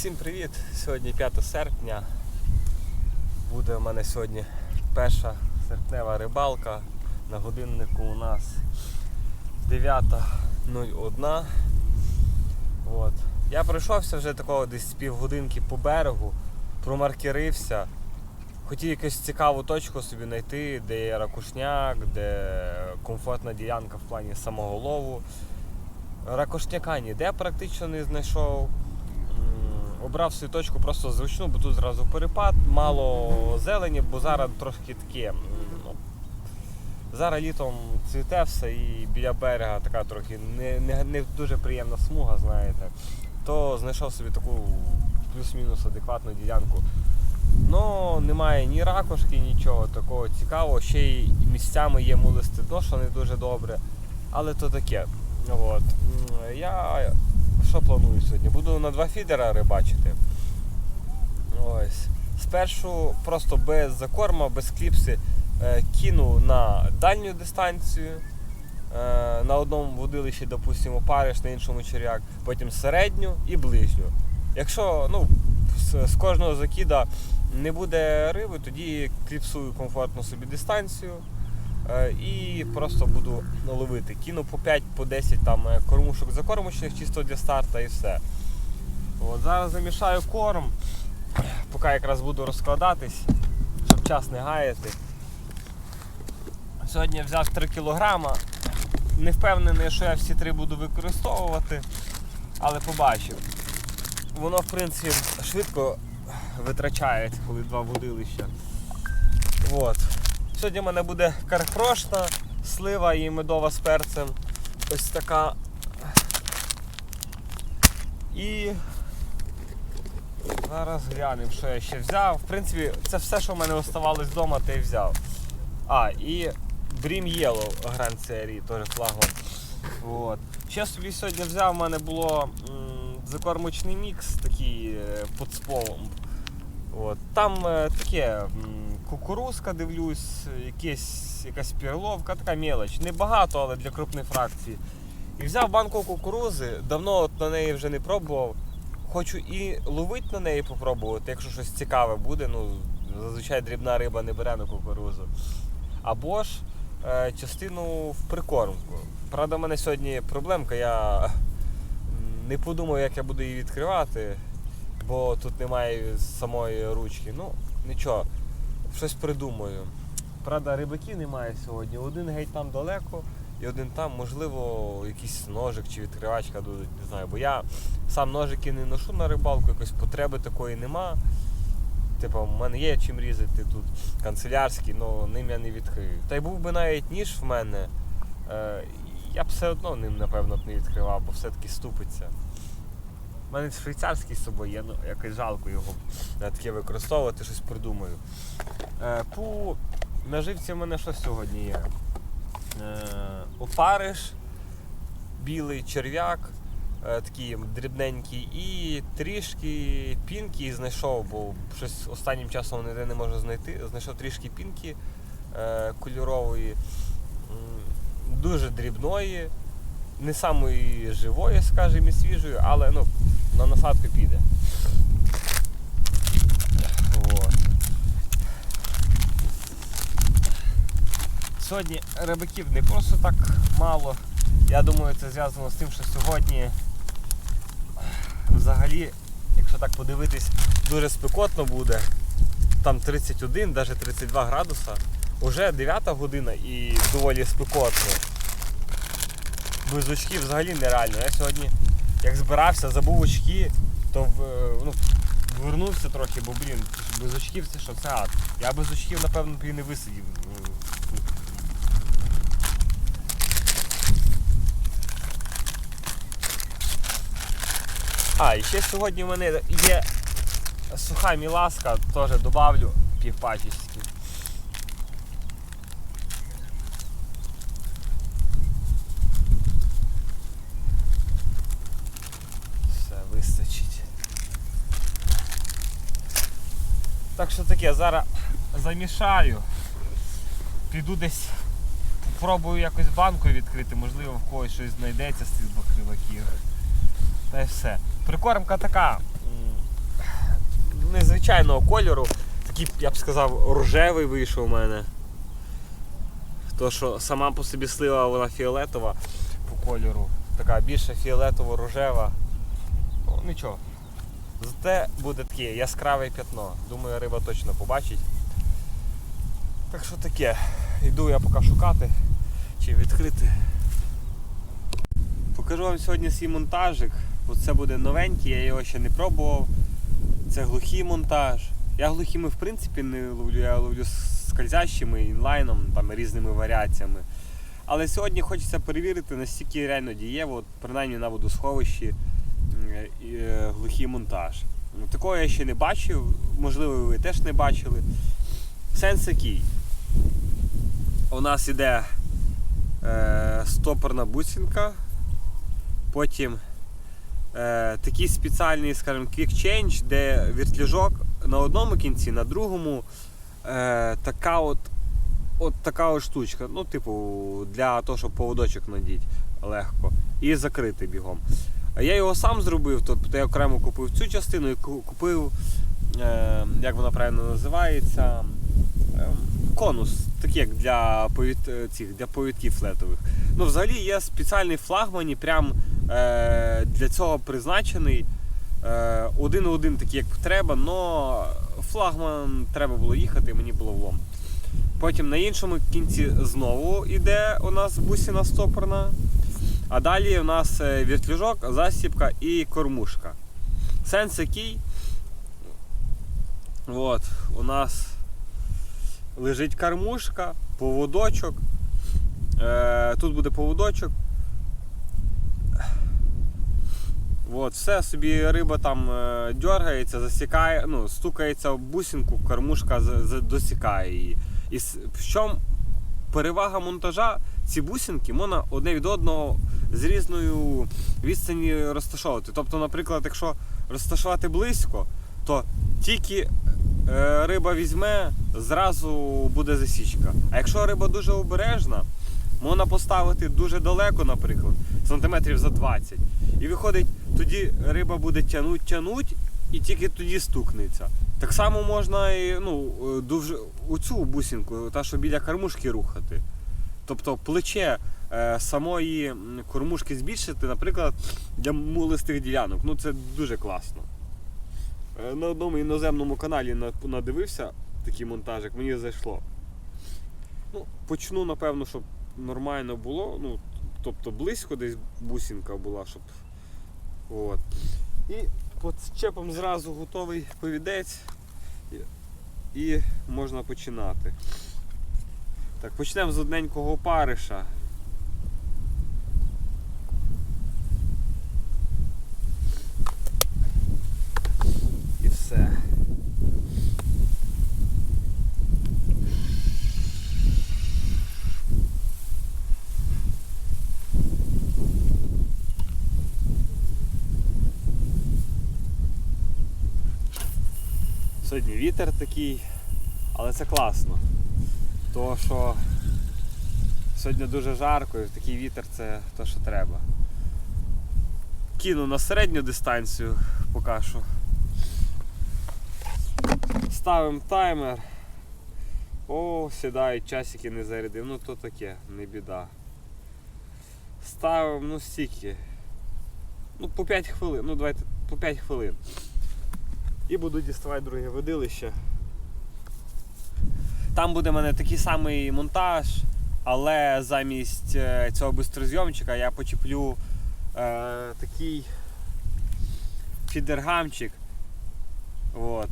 Всім привіт! Сьогодні 5 серпня. Буде у мене сьогодні перша серпнева рибалка. На годиннику у нас 9.01. От. Я пройшовся вже такого десь півгодинки по берегу, промаркерився. Хотів якусь цікаву точку собі знайти, де є ракушняк, де комфортна ділянка в плані самого лову. Ракушняка ніде практично не знайшов. Обрав свою точку просто зручну, бо тут зразу перепад, мало зелені, бо зараз трошки таке. ну, Зараз літом цвіте все і біля берега така трохи не, не, не дуже приємна смуга, знаєте. То знайшов собі таку плюс-мінус адекватну ділянку. Ну, немає ні ракушки, нічого такого цікавого. Ще й місцями є мулисти дно, що не дуже добре. Але то таке. От. Я що планую сьогодні? Буду на два фідера рибачити. Ось. Спершу просто без закорма, без кліпси е, кину на дальню дистанцію. Е, на одному водилищі, допустимо, париш, на іншому черв'як, потім середню і ближню. Якщо ну, з, кожного закида не буде риби, тоді кліпсую комфортно собі дистанцію і просто буду ловити. Кину по 5 по 10 там е, кормушок закормочних чисто для старта і все. От, зараз замішаю корм, поки якраз буду розкладатись, щоб час не гаяти. Сьогодні я взяв 3 кілограма. Не впевнений, що я всі три буду використовувати, але побачив. Воно, в принципі, швидко витрачається, коли два водилища. От. Сьогодні в мене буде карпрошна, слива і медова з перцем. Ось така. І зараз глянемо, що я ще взяв. В принципі, це все, що в мене оставалось вдома, те й взяв. А, і Brim Yellow Grand серії, теж флагман. От. Ще собі сьогодні взяв, у мене було закормочний мікс, такий е, під сполом. От. Там е, таке кукурузка, дивлюсь, якесь, якась перловка, така мелоч. Небагато, але для крупних фракцій. І взяв банку кукурузи, давно от на неї вже не пробував. Хочу і ловити на неї попробувати, якщо щось цікаве буде. Ну, зазвичай дрібна риба не бере на кукурузу. Або ж е, частину в прикормку. Правда, в мене сьогодні проблемка, я не подумав, як я буду її відкривати, бо тут немає самої ручки. Ну, нічого, щось придумаю. Правда, рибаків немає сьогодні. Один геть там далеко і один там, можливо, якийсь ножик чи відкривачка не знаю. Бо я сам ножики не ношу на рибалку, якось потреби такої нема. Типу, в мене є чим різати тут канцелярський, але ним я не відкрию. Та й був би навіть ніж в мене, е, я б все одно ним, напевно, б не відкривав, бо все-таки ступиться. У мене швейцарський з собою є, ну якось жалко його таке використовувати, щось придумаю. Е, по наживці в мене що сьогодні є? Е, опариш, білий черв'як, е, такий дрібненький, і трішки пінки знайшов, бо щось останнім часом ніде не можу знайти. Знайшов трішки пінки е, кольорової, дуже дрібної, не самої живої, скажімо, і свіжої, але ну, на насадку піде. Вот. Сьогодні рибаків не просто так мало. Я думаю, це зв'язано з тим, що сьогодні взагалі, якщо так подивитись, дуже спекотно буде. Там 31, навіть 32 градуса. Уже 9 година і доволі спекотно. Без очків взагалі нереально. Я сьогодні, як збирався, забув очки, то е, ну, вернувся трохи, бо блін, без очків це що, це ад. Я без очків, напевно, б і не висидів. А, і ще сьогодні в мене є суха міласка, теж добавлю півпачечки. Все, вистачить. Так що таке, зараз замішаю. Піду десь попробую якось банку відкрити, можливо в когось щось знайдеться з цих двох криваків. Та й все. Прикормка така. незвичайного кольору. Такий, я б сказав, рожевий вийшов у мене. То, що сама по собі слива вона фіолетова по кольору. Така більше фіолетово-рожева. Ну, нічого. Зате буде таке яскраве п'ятно. Думаю, риба точно побачить. Так що таке. Йду я поки шукати, чим відкрити. Покажу вам сьогодні свій монтажик. Бо це буде новенький, я його ще не пробував. Це глухий монтаж. Я глухими в принципі не ловлю, я ловлю скользящими, інлайном, там різними варіаціями. Але сьогодні хочеться перевірити, наскільки реально дієво, от, принаймні на водосховищі глухий монтаж. Ну, Такого я ще не бачив, можливо, ви теж не бачили. Сенс який? У нас іде е, стопорна бусинка, потім е, такий спеціальний, скажімо, quick change, де вертляжок на одному кінці, на другому е, така от, от така от штучка. Ну, типу, для того, щоб поводочок надіть легко. І закрити бігом. Я його сам зробив, тобто я окремо купив цю частину і купив, е, як вона правильно називається, е, конус, такий як для, повід, е, цих, для повідків флетових. Ну, взагалі є спеціальний флагмані, прям е, для цього призначений. Е, один у один такий, як треба, але флагман треба було їхати, і мені було влом. Потім на іншому кінці знову йде у нас бусина стопорна. А далі у нас е, вертляжок, засібка і кормушка. Сенс який? От, у нас лежить кормушка, поводочок. Е, тут буде поводочок. От, все собі риба там е, дергається, засікає, ну, стукається в бусинку, кормушка досікає її. І в чому перевага монтажа, ці бусинки можна одне від одного з різною відстані розташовувати. Тобто, наприклад, якщо розташувати близько, то тільки е, риба візьме, зразу буде засічка. А якщо риба дуже обережна, можна поставити дуже далеко, наприклад, сантиметрів за 20. І виходить, тоді риба буде тянуть, тянуть, і тільки тоді стукнеться. Так само можна і ну, е, дуже у цю бусинку, та що біля кормушки рухати. Тобто плече самої кормушки збільшити, наприклад, для мулистих ділянок. Ну це дуже класно. Е, На одному іноземному каналі надивився такий монтажик, мені зайшло. Ну, почну, напевно, щоб нормально було. Ну, тобто близько десь бусинка була, щоб. От. І під чепом зразу готовий повідець. І можна починати. Так, почнемо з одненького опариша. І все. Сьогодні вітер такий, але це класно. То, що сьогодні дуже жарко і такий вітер це те, що треба. Кину на середню дистанцію поки що. Ставимо таймер. О, сідають, часики не зарядив. Ну то таке, не біда. Ставимо, ну стільки. Ну по 5 хвилин, ну давайте по 5 хвилин. І буду діставати друге водилище. Там буде в мене такий самий монтаж, але замість е, цього бистрозйомчика я почеплю е, такий фідергамчик. От.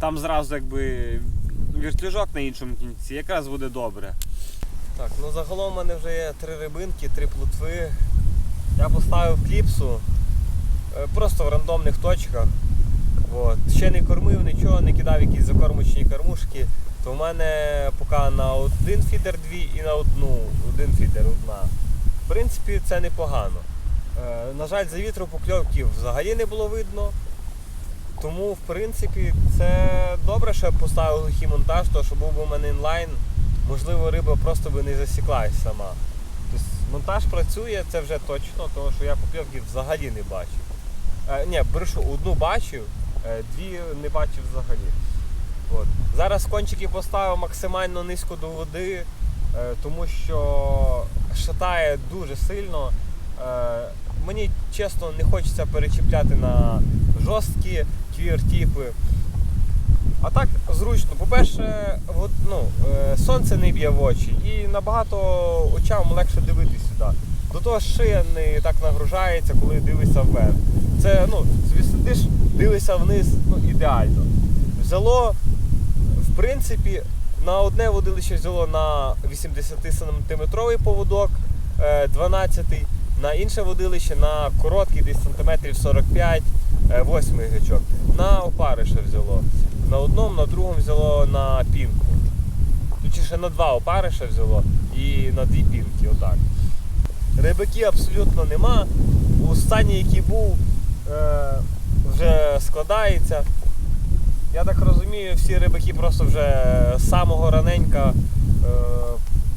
Там зразу якби вертляжок на іншому кінці, якраз буде добре. Так, ну загалом у мене вже є три рибинки, три плотви. Я поставив кліпсу е, просто в рандомних точках. От. Ще не кормив нічого, не кидав якісь закормочні кормушки. То в мене поки на один фідер дві і на одну один фідер одна. В принципі, це непогано. Е, на жаль, за вітру покльовків взагалі не було видно. Тому, в принципі, це добре, що я поставив глухий монтаж, тому що був би у мене інлайн, можливо, риба просто би не засіклась сама. Тобто монтаж працює, це вже точно, тому що я покльовків взагалі не бачив. Е, ні, брешу, одну бачив, Дві не бачив взагалі. От. Зараз кончики поставив максимально низько до води, е, тому що шатає дуже сильно. Е, Мені чесно не хочеться перечіпляти на жорсткі квір-тіпи. А так зручно. По-перше, ну, е, сонце не б'є в очі і набагато очам легше дивитися сюди. До того шия не так нагружається, коли дивишся вверх. Це, ну, собі сидиш, дивишся вниз, ну, ідеально. Взяло, в принципі, на одне водилище взяло на 80-сантиметровий поводок, е, 12 на інше водилище на короткий, десь сантиметрів 45, е, 8 гачок. На опариша взяло. На одному, на другому взяло на пінку. Точніше на два опариша взяло і на дві пінки, отак. Рибаки абсолютно нема. Останній, який був, е, вже складається. Я так розумію, всі рибаки просто вже з самого раненька е,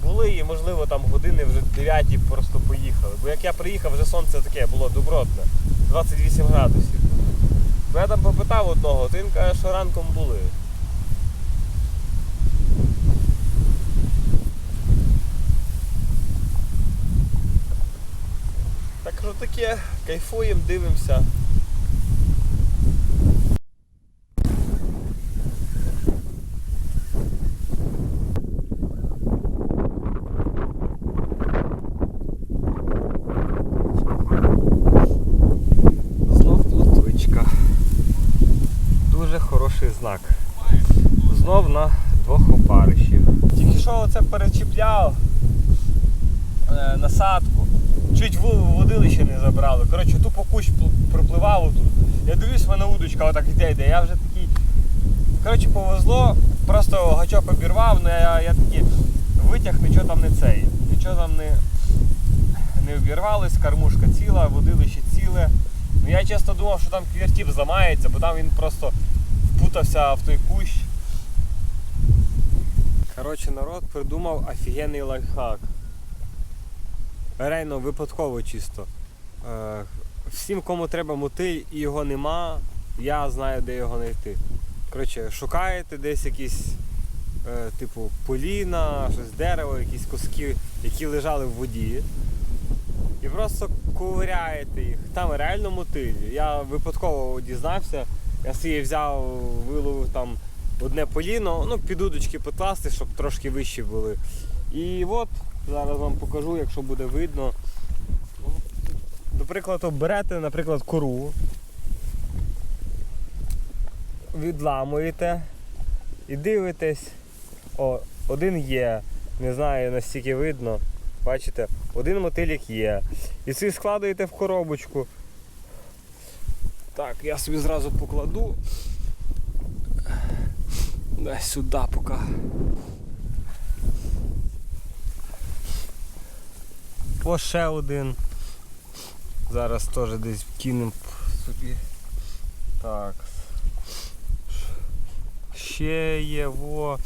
були і, можливо, там години вже 9 просто поїхали. Бо як я приїхав, вже сонце таке було добротне, 28 градусів. Бо я там попитав одного, то він каже, що ранком були. Так що таке, кайфуємо, дивимося. Знов плотвичка. Дуже хороший знак. Знов на двох опарищів. Тільки що оце перечіпляв е, насадку. Чуть водилище не забрали. Коротше, тупо кущ пл- пропливав отут. Я дивлюсь, в мене удочка отак йде, йде. Я вже такий. Коротше, повезло, просто гачок обірвав, але я, я такий витяг, нічого там не цей. Нічого там не, не обірвалось, кормушка ціла, водилище ціле. Ну я чесно думав, що там квертів зламається, бо там він просто впутався в той кущ. Коротше, народ придумав офігенний лайфхак. Реально випадково чисто. Е, всім, кому треба мотиль і його нема, я знаю, де його знайти. Коротше, шукаєте десь якісь е, типу поліна, щось дерево, якісь куски, які лежали в воді. І просто ковиряєте їх. Там реально мотиль. Я випадково дізнався. Я собі взяв, виловив там одне поліно, ну, під удочки покласти, щоб трошки вищі були. І от, зараз вам покажу, якщо буде видно. До прикладу, берете, наприклад, кору, відламуєте і дивитесь. О, один є, не знаю настільки видно. Бачите, один мотилік є. І цей складуєте в коробочку. Так, я собі зразу покладу. Дай сюди поки. О, ще один. Зараз теж десь кинемо собі. Так. Ще є, во.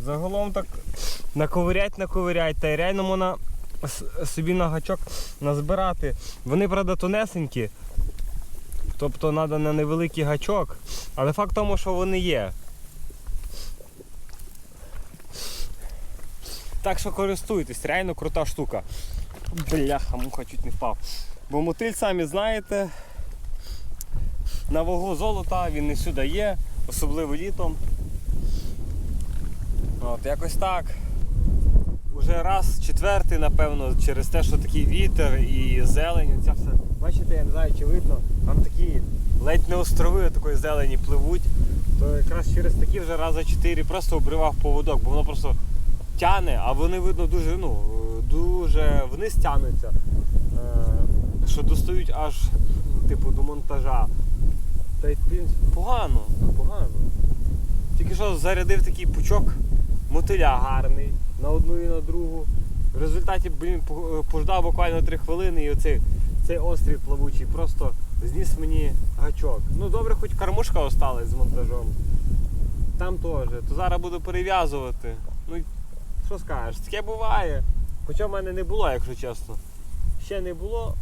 Загалом так наковирять, наковирять, та й реально можна собі на гачок назбирати. Вони, правда, тонесенькі. Тобто треба на невеликий гачок. Але факт в тому, що вони є. Так що користуйтесь, реально крута штука. Бляха, муха чуть не впав. Бо мотиль, самі знаєте, на вагу золота він не сюди є, особливо літом. От, якось так. Уже раз четвертий, напевно, через те, що такий вітер і зелень, оця все. Бачите, я не знаю, чи видно, там такі ледь не острови такої зелені пливуть, то якраз через такі вже рази чотири просто обривав поводок, бо воно просто тяне, а вони видно дуже, ну, дуже вниз тянуться, е, що достають аж типу до монтажа. Та й погано, погано. Тільки що зарядив такий пучок мотиля гарний на одну і на другу. В результаті, блін, пождав буквально 3 хвилини і оцей цей острів плавучий просто зніс мені гачок. Ну добре, хоч кормушка осталась з монтажом. Там теж. То зараз буду перев'язувати. Ну що скажеш, таке буває. Хоча в мене не було, якщо чесно. Ще не було,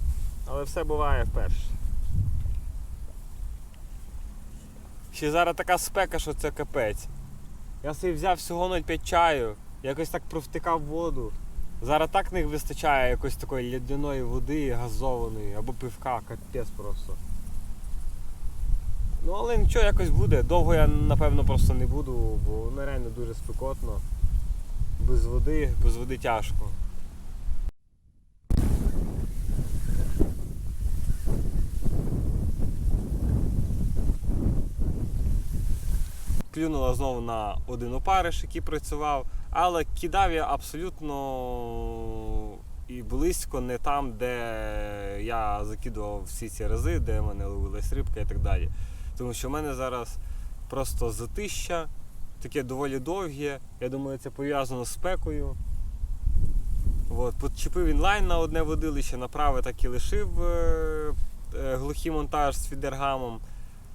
але все буває вперше. Ще зараз така спека, що це капець. Я собі взяв всього 0,5 чаю, якось так провтикав воду. Зараз так не вистачає якоїсь такої лядяної води, газованої, або пивка, капець просто. Ну але нічого якось буде. Довго я напевно просто не буду, бо воно реально дуже спекотно. Без води, без води тяжко. Клюнула знову на один опариш, який працював, але кидав я абсолютно і близько не там, де я закидував всі ці рази, де в мене ловилась рибка і так далі. Тому що в мене зараз просто затища, таке доволі довге. Я думаю, це пов'язано з спекою. От, Подчепив інлайн на одне водилище, на праве так і лишив е, е, глухий монтаж з фідергамом.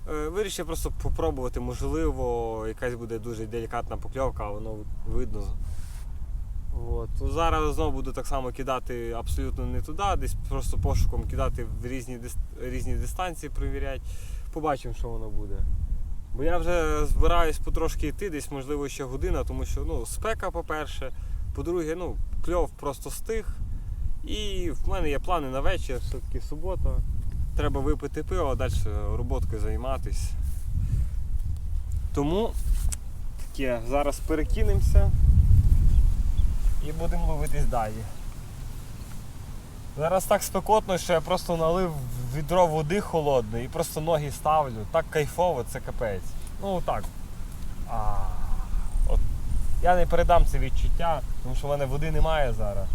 Е, Вирішив просто попробувати, можливо, якась буде дуже делікатна покльовка, а воно видно. От. Ну, Зараз знову буду так само кидати абсолютно не туди, десь просто пошуком кидати в різні, різні дистанції, перевіряти. Побачимо, що воно буде. Бо я вже збираюсь потрошки йти, десь можливо ще година, тому що ну, спека, по-перше, по-друге, ну, кльов просто стих. І в мене є плани на вечір, все-таки субота. Треба випити пиво, а далі роботкою займатися. Тому таке, зараз перекинемося і будемо ловитись далі. Зараз так спекотно, що я просто налив відро води холодної і просто ноги ставлю. Так кайфово, це капець. Ну так. А, от. Я не передам це відчуття, тому що в мене води немає зараз.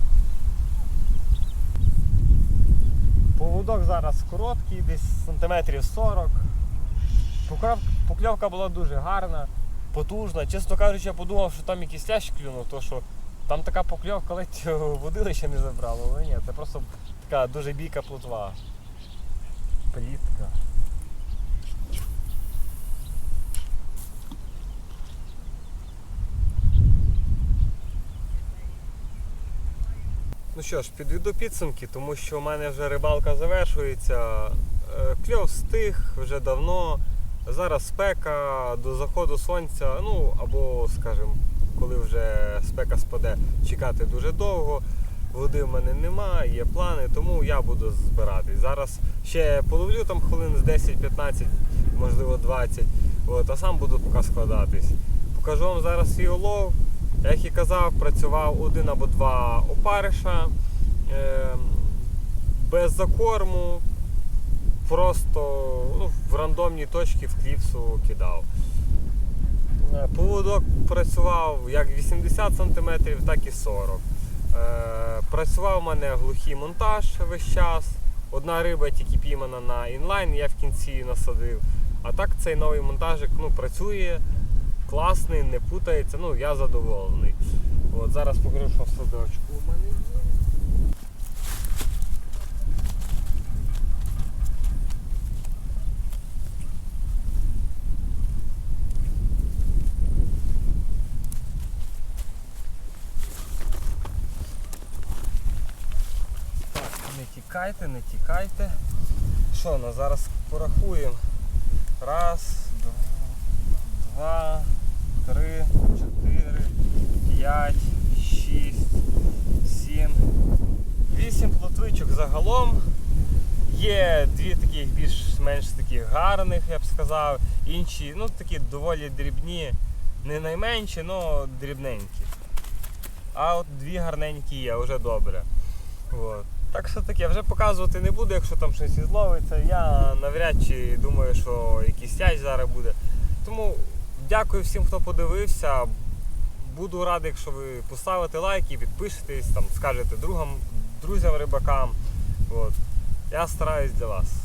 Поводок зараз короткий, десь сантиметрів 40. Покльов- Покльовка була дуже гарна, потужна. Чесно кажучи, я подумав, що там якийсь лящ клюнув, то що там така покльовка ледь водилище не забрало. Але ні, це просто така дуже бійка плотва. Плітка. Ну що ж, підведу підсумки, тому що в мене вже рибалка завершується. Е, Кльов стих вже давно. Зараз спека до заходу сонця, ну або, скажімо, коли вже спека спаде, чекати дуже довго. Води в мене нема, є плани, тому я буду збиратись. Зараз ще половлю там хвилин з 10-15, можливо 20, от, а сам буду поки складатись. Покажу вам зараз свій улов. Як і казав, працював один або два опариша е, без закорму, просто ну, в рандомні точки в кліпсу кидав. Поводок працював як 80 см, так і 40 Е, Працював у мене глухий монтаж весь час. Одна риба тільки піймана на інлайн, я в кінці насадив. А так цей новий монтажик ну, працює, класний, не путається, ну я задоволений. От Зараз покажу, що в садочку у мене є. Так, не тікайте, не тікайте. Що ну, зараз порахуємо. Раз, дв- два, три, чотири, п'ять, шість, сім, вісім плотвичок загалом. Є дві таких більш-менш таких гарних, я б сказав. Інші, ну такі доволі дрібні, не найменші, але дрібненькі. А от дві гарненькі є, вже добре. От. Так що таке, вже показувати не буду, якщо там щось і зловиться. Я навряд чи думаю, що якийсь тяж зараз буде. Тому дякую всім, хто подивився. Буду радий, якщо ви поставите лайки, підпишетесь, там, скажете другам, друзям рибакам. От. Я стараюсь для вас.